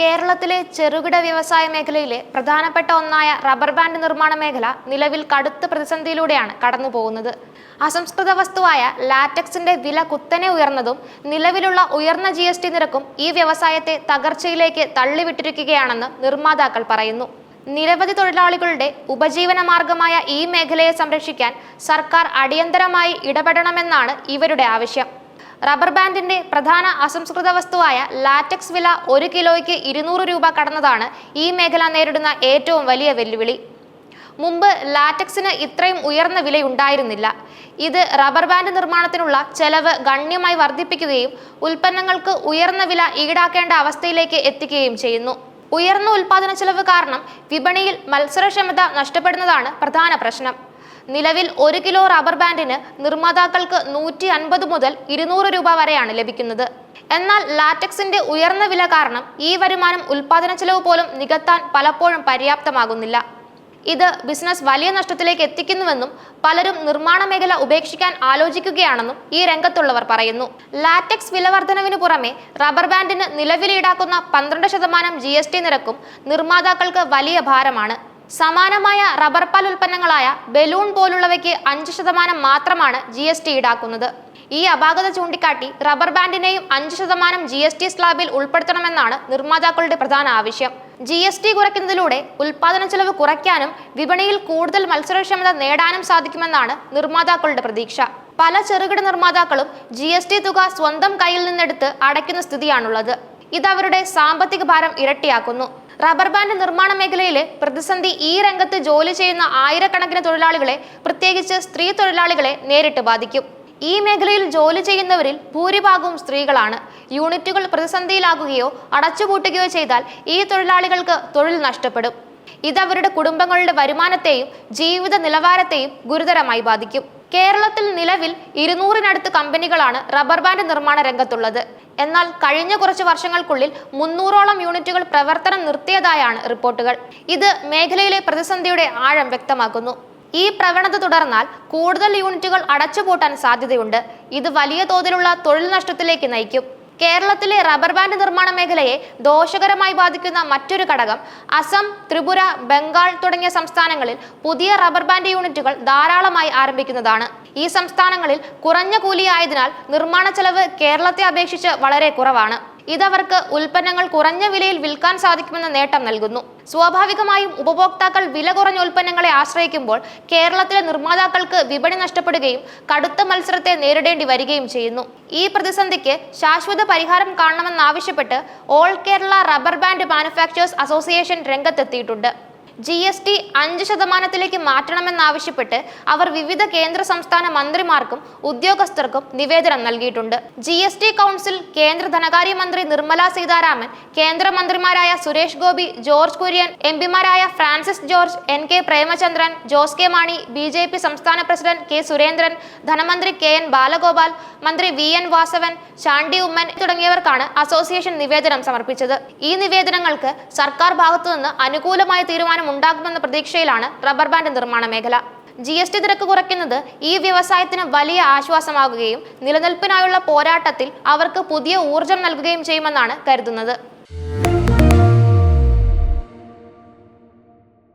കേരളത്തിലെ ചെറുകിട വ്യവസായ മേഖലയിലെ പ്രധാനപ്പെട്ട ഒന്നായ റബ്ബർ ബാൻഡ് നിർമ്മാണ മേഖല നിലവിൽ കടുത്ത പ്രതിസന്ധിയിലൂടെയാണ് കടന്നുപോകുന്നത്. അസംസ്കൃത വസ്തുവായ ലാറ്റക്സിന്റെ വില കുത്തനെ ഉയർന്നതും നിലവിലുള്ള ഉയർന്ന ജി എസ് ടി നിരക്കും ഈ വ്യവസായത്തെ തകർച്ചയിലേക്ക് തള്ളിവിട്ടിരിക്കുകയാണെന്ന് നിർമ്മാതാക്കൾ പറയുന്നു. നിരവധി തൊഴിലാളികളുടെ ഉപജീവന മാർഗമായ ഈ മേഖലയെ സംരക്ഷിക്കാൻ സർക്കാർ അടിയന്തരമായി ഇടപെടണമെന്നാണ് ഇവരുടെ ആവശ്യം. റബ്ബർ ബാൻഡിന്റെ പ്രധാന അസംസ്കൃത വസ്തുവായ ലാറ്റക്സ് വില ഒരു കിലോയ്ക്ക് ഇരുന്നൂറ് രൂപ കടന്നതാണ് ഈ മേഖല നേരിടുന്ന ഏറ്റവും വലിയ വെല്ലുവിളി. മുമ്പ് ലാറ്റക്സിന് ഇത്രയും ഉയർന്ന വിലയുണ്ടായിരുന്നില്ല. ഇത് റബ്ബർ ബാൻഡ് നിർമ്മാണത്തിനുള്ള ചെലവ് ഗണ്യമായി വർദ്ധിപ്പിക്കുകയും ഉൽപ്പന്നങ്ങൾക്ക് ഉയർന്ന വില ഈടാക്കേണ്ട അവസ്ഥയിലേക്ക് എത്തിക്കുകയും ചെയ്യുന്നു. ഉയർന്ന ഉൽപാദന ചെലവ് കാരണം വിപണിയിൽ മത്സരക്ഷമത നഷ്ടപ്പെടുന്നതാണ് പ്രധാന പ്രശ്നം. നിലവിൽ ഒരു കിലോ റബ്ബർ ബാൻഡിന് നിർമ്മാതാക്കൾക്ക് നൂറ്റി അൻപത് മുതൽ ഇരുന്നൂറ് രൂപ വരെയാണ് ലഭിക്കുന്നത്. എന്നാൽ ലാറ്റക്സിന്റെ ഉയർന്ന വില കാരണം ഈ വരുമാനം ഉൽപാദന ചെലവ് പോലും നികത്താൻ പലപ്പോഴും പര്യാപ്തമാകുന്നില്ല. ഇത് ബിസിനസ് വലിയ നഷ്ടത്തിലേക്ക് എത്തിക്കുന്നുവെന്നും പലരും നിർമ്മാണ മേഖല ഉപേക്ഷിക്കാൻ ആലോചിക്കുകയാണെന്നും ഈ രംഗത്തുള്ളവർ പറയുന്നു. ലാറ്റക്സ് വില വർധനവിന് പുറമെ റബ്ബർ ബാൻഡിന് നിലവിൽ ഈടാക്കുന്ന പന്ത്രണ്ട് ശതമാനം ജി നിരക്കും നിർമ്മാതാക്കൾക്ക് വലിയ ഭാരമാണ്. സമാനമായ റബ്ബർ പാൽ ഉൽപ്പന്നങ്ങളായ ബലൂൺ പോലുള്ളവയ്ക്ക് അഞ്ച് ശതമാനം മാത്രമാണ് ജി എസ് ടി ഈടാക്കുന്നത്. ഈ അപാകത ചൂണ്ടിക്കാട്ടി റബ്ബർ ബാൻഡിനെയും അഞ്ച് ശതമാനം ജി എസ് ടി സ്ലാബിൽ ഉൾപ്പെടുത്തണമെന്നാണ് നിർമ്മാതാക്കളുടെ പ്രധാന ആവശ്യം. ജി എസ് ടി കുറയ്ക്കുന്നതിലൂടെ ഉൽപാദന ചെലവ് കുറയ്ക്കാനും വിപണിയിൽ കൂടുതൽ മത്സരക്ഷമത നേടാനും സാധിക്കുമെന്നാണ് നിർമ്മാതാക്കളുടെ പ്രതീക്ഷ. പല ചെറുകിട നിർമ്മാതാക്കളും ജി എസ് ടി തുക സ്വന്തം കയ്യിൽ നിന്നെടുത്ത് അടയ്ക്കുന്ന സ്ഥിതിയാണുള്ളത്. ഇത് അവരുടെ സാമ്പത്തിക ഭാരം ഇരട്ടിയാക്കുന്നു. റബ്ബർ ബാൻഡ് നിർമ്മാണ മേഖലയിലെ പ്രതിസന്ധി ഈ രംഗത്ത് ജോലി ചെയ്യുന്ന ആയിരക്കണക്കിന് തൊഴിലാളികളെ പ്രത്യേകിച്ച് സ്ത്രീ തൊഴിലാളികളെ നേരിട്ട് ബാധിക്കും. ഈ മേഖലയിൽ ജോലി ചെയ്യുന്നവരിൽ ഭൂരിഭാഗവും സ്ത്രീകളാണ്. യൂണിറ്റുകൾ പ്രതിസന്ധിയിലാകുകയോ അടച്ചുപൂട്ടുകയോ ചെയ്താൽ ഈ തൊഴിലാളികൾക്ക് തൊഴിൽ നഷ്ടപ്പെടും. ഇത് അവരുടെ കുടുംബങ്ങളുടെ വരുമാനത്തെയും ജീവിത നിലവാരത്തെയും ഗുരുതരമായി ബാധിക്കും. കേരളത്തിൽ നിലവിൽ ഇരുന്നൂറിനടുത്ത് കമ്പനികളാണ് റബ്ബർ ബാൻഡ് നിർമ്മാണ രംഗത്തുള്ളത്. എന്നാൽ കഴിഞ്ഞ കുറച്ച് വർഷങ്ങൾക്കുള്ളിൽ മുന്നൂറോളം യൂണിറ്റുകൾ പ്രവർത്തനം നിർത്തിയതായാണ് റിപ്പോർട്ടുകൾ. ഇത് മേഖലയിലെ പ്രതിസന്ധിയുടെ ആഴം വ്യക്തമാക്കുന്നു. ഈ പ്രവണത തുടർന്നാൽ കൂടുതൽ യൂണിറ്റുകൾ അടച്ചുപൂട്ടാൻ സാധ്യതയുണ്ട്. ഇത് വലിയ തോതിലുള്ള തൊഴിൽ നഷ്ടത്തിലേക്ക് നയിക്കും. കേരളത്തിലെ റബ്ബർ ബാൻഡ് നിർമ്മാണ മേഖലയെ ദോഷകരമായി ബാധിക്കുന്ന മറ്റൊരു ഘടകം അസം ത്രിപുര ബംഗാൾ തുടങ്ങിയ സംസ്ഥാനങ്ങളിൽ പുതിയ റബ്ബർ ബാൻഡ് യൂണിറ്റുകൾ ധാരാളമായി ആരംഭിക്കുന്നതാണ്. ഈ സംസ്ഥാനങ്ങളിൽ കുറഞ്ഞ കൂലിയായതിനാൽ നിർമ്മാണ ചെലവ് കേരളത്തെ അപേക്ഷിച്ച് വളരെ കുറവാണ്. ഇതവർക്ക് ഉൽപ്പന്നങ്ങൾ കുറഞ്ഞ വിലയിൽ വിൽക്കാൻ സാധിക്കുമെന്ന നേട്ടം നൽകുന്നു. സ്വാഭാവികമായും ഉപഭോക്താക്കൾ വില കുറഞ്ഞ ഉൽപ്പന്നങ്ങളെ ആശ്രയിക്കുമ്പോൾ കേരളത്തിലെ നിർമ്മാതാക്കൾക്ക് വിപണി നഷ്ടപ്പെടുകയും കടുത്ത മത്സരത്തെ നേരിടേണ്ടി വരികയും ചെയ്യുന്നു. ഈ പ്രതിസന്ധിക്ക് ശാശ്വത പരിഹാരം കാണണമെന്നാവശ്യപ്പെട്ട് all Kerala rubber band manufacturers association രംഗത്തെത്തിയിട്ടുണ്ട്. ജി എസ് ടി അഞ്ച് ശതമാനത്തിലേക്ക് മാറ്റണമെന്നാവശ്യപ്പെട്ട് അവർ വിവിധ കേന്ദ്ര സംസ്ഥാന മന്ത്രിമാർക്കും ഉദ്യോഗസ്ഥർക്കും നിവേദനം നൽകിയിട്ടുണ്ട്. ജി എസ് ടി കൗൺസിൽ കേന്ദ്ര ധനകാര്യമന്ത്രി നിർമ്മല സീതാരാമൻ കേന്ദ്രമന്ത്രിമാരായ Suresh Gopi George Kurian M പിമാരായ Francis George N K Premachandran Jose K Mani B J P സംസ്ഥാന പ്രസിഡന്റ് കെ സുരേന്ദ്രൻ ധനമന്ത്രി കെ എൻ ബാലഗോപാൽ മന്ത്രി വി എൻ വാസവൻ ചാണ്ടി ഉമ്മൻ തുടങ്ങിയവർക്കാണ് അസോസിയേഷൻ നിവേദനം സമർപ്പിച്ചത്. ഈ നിവേദനങ്ങൾക്ക് സർക്കാർ ഭാഗത്തുനിന്ന് അനുകൂലമായ തീരുമാനം ഉണ്ടാകുമെന്ന പ്രതീക്ഷയിലാണ് റബ്ബർ ബാൻഡ് നിർമ്മാണ മേഖല. ജി എസ് ടി നിരക്ക് കുറയ്ക്കുന്നത് ഈ വ്യവസായത്തിന് വലിയ ആശ്വാസമാകുകയും നിലനിൽപ്പിനായുള്ള പോരാട്ടത്തിൽ അവർക്ക് പുതിയ ഊർജം നൽകുകയും ചെയ്യുമെന്നാണ് കരുതുന്നത്.